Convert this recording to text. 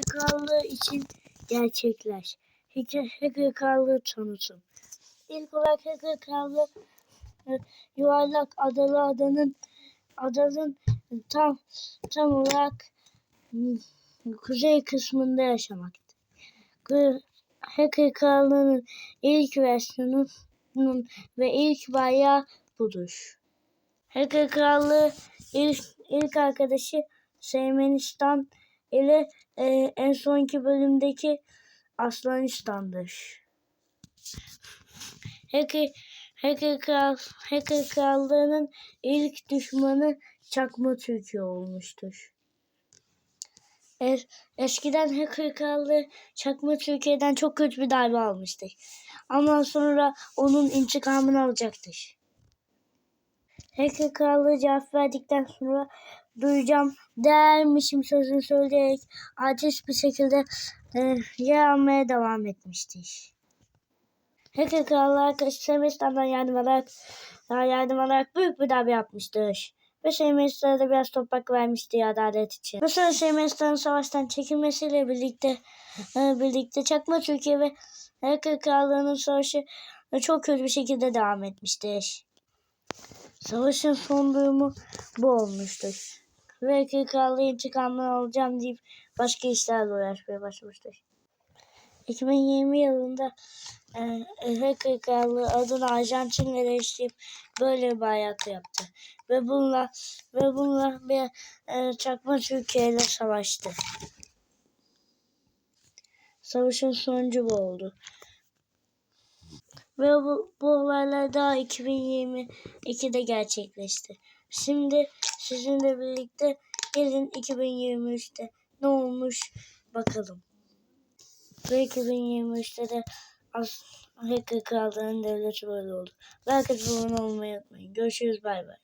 Krallığı için gerçekler. Hacker Krallığı tanıtım. İlk olarak Krallığı e, yuvarlak adalı adanın adanın tam tam olarak kuzey kısmında yaşamakta. Krallığı'nın ilk versiyonunun ve ilk bayrağı budur. Krallığı ilk, ilk arkadaşı Seymenistan ile e, en sonki bölümdeki Afganistan'dır. Hacker, Hacker, Kral, Hacker Krallığı'nın ilk düşmanı Çakma Türkiye olmuştur. Es, eskiden Hacker Krallığı Çakma Türkiye'den çok kötü bir darbe almıştır. Ama sonra onun intikamını alacaktır. Hacker Krallığı cevap verdikten sonra duyacağım dermişim sözünü söyleyerek aciz bir şekilde e, yer devam etmiştir. Hacker Krallığı arkadaşı Semestistan'dan yardım alarak, yardım alarak büyük bir darbe yapmıştır. Ve Semestistan'a da biraz toprak vermişti adalet için. Bu sırada Semestistan'ın savaştan çekilmesiyle birlikte e, birlikte Çakma Türkiye ve Hacker Krallığı'nın savaşı e, çok kötü bir şekilde devam etmiştir. Savaşın son durumu bu olmuştur. Ve Krallığı intikamını alacağım deyip başka işlerle uğraşmaya başlamıştır. 2020 yılında Hacker Krallığı adını Arjantin'le değiştirip böyle bir bayrak yaptı. Ve bununla ve bununla bir e, çakma Türkiye ile savaştı. Savaşın sonucu bu oldu. Ve bu, bu olaylar daha 2022'de gerçekleşti. Şimdi sizinle birlikte gelin 2023'te ne olmuş bakalım. Ve 2023'te de Hacker Krallığı'nın devleti böyle oldu. Like abone olmayı unutmayın. Görüşürüz bay bay.